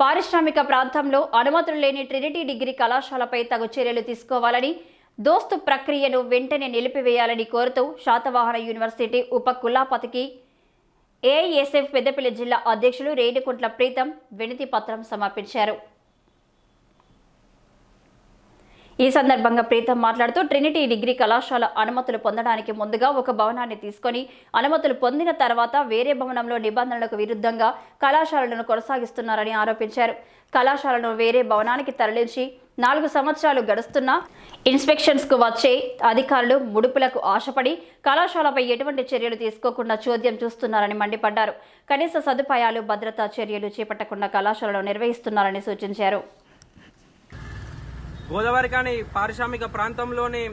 పారిశ్రామిక ప్రాంతంలో అనుమతులు లేని ట్రినిటీ డిగ్రీ కళాశాలపై తగు చర్యలు తీసుకోవాలని దోస్తు ప్రక్రియను వెంటనే నిలిపివేయాలని కోరుతూ శాతవాహన యూనివర్సిటీ ఉప కులాపతికి ఏఎస్ఎఫ్ పెద్దపల్లి జిల్లా అధ్యక్షులు రేణుకుంట్ల ప్రీతం వినతి పత్రం సమర్పించారు. ఈ సందర్భంగా ప్రీతం మాట్లాడుతూ ట్రినిటీ డిగ్రీ కళాశాల అనుమతులు పొందడానికి ముందుగా ఒక భవనాన్ని తీసుకొని అనుమతులు పొందిన తర్వాత వేరే భవనంలో నిబంధనలకు విరుద్ధంగా కళాశాలను కొనసాగిస్తున్నారని ఆరోపించారు. కళాశాలను వేరే భవనానికి తరలించి నాలుగు సంవత్సరాలు గడుస్తున్నా ఇన్స్పెక్షన్స్కు వచ్చే అధికారులు ముడుపులకు ఆశపడి కళాశాలపై ఎటువంటి చర్యలు తీసుకోకుండా చోద్యం చూస్తున్నారని మండిపడ్డారు. కనీస సదుపాయాలు భద్రతా చర్యలు చేపట్టకుండా కళాశాలను నిర్వహిస్తున్నారని సూచించారు. గోదావరి కానీ పారిశ్రామిక ప్రాంతంలోని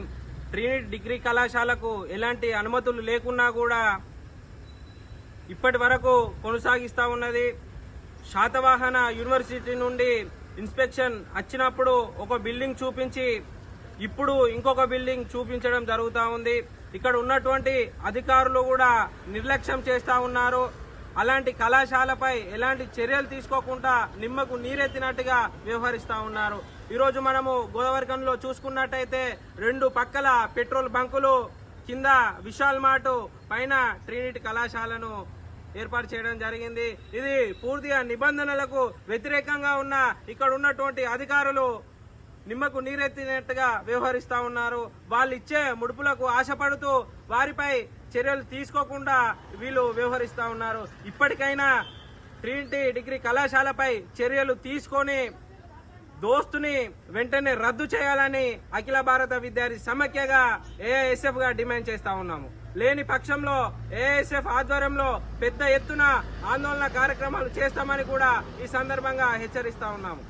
ట్రినిటీ డిగ్రీ కళాశాలకు ఎలాంటి అనుమతులు లేకున్నా కూడా ఇప్పటి వరకు కొనసాగిస్తూ ఉన్నది. శాతవాహన యూనివర్సిటీ నుండి ఇన్స్పెక్షన్ వచ్చినప్పుడు ఒక బిల్డింగ్ చూపించి ఇప్పుడు ఇంకొక బిల్డింగ్ చూపించడం జరుగుతూ ఉంది. ఇక్కడ ఉన్నటువంటి అధికారులు కూడా నిర్లక్ష్యం చేస్తూ ఉన్నారు. అలాంటి కళాశాలపై ఎలాంటి చర్యలు తీసుకోకుండా నిమ్మకు నీరెత్తినట్టుగా వ్యవహరిస్తూ ఉన్నారు. ఈరోజు మనము గోదావరికంలో చూసుకున్నట్టయితే రెండు పక్కల పెట్రోల్ బంకులు కింద విశాల్ మార్ట్ పైన ట్రినిటీ కళాశాలను ఏర్పాటు చేయడం జరిగింది. ఇది పూర్తిగా నిబంధనలకు వ్యతిరేకంగా ఉన్న ఇక్కడ ఉన్నటువంటి అధికారులు నిమ్మకు నీరెత్తినట్టుగా వ్యవహరిస్తా ఉన్నారు. వాళ్ళు ఇచ్చే ముడుపులకు ఆశపడుతూ వారిపై చర్యలు తీసుకోకుండా వీళ్ళు వ్యవహరిస్తా ఉన్నారు. ఇప్పటికైనా ట్రినిటీ డిగ్రీ కళాశాలపై చర్యలు తీసుకొని దోస్తుని వెంటనే రద్దు చేయాలని అఖిల భారత విద్యార్థి సమైక్యగా ఏఐఎస్ఎఫ్గా డిమాండ్ చేస్తా ఉన్నాము. లేని పక్షంలో ఏఐఎస్ఎఫ్ ఆధ్వర్యంలో పెద్ద ఎత్తున ఆందోళన కార్యక్రమాలు చేస్తామని కూడా ఈ సందర్భంగా హెచ్చరిస్తా ఉన్నాము.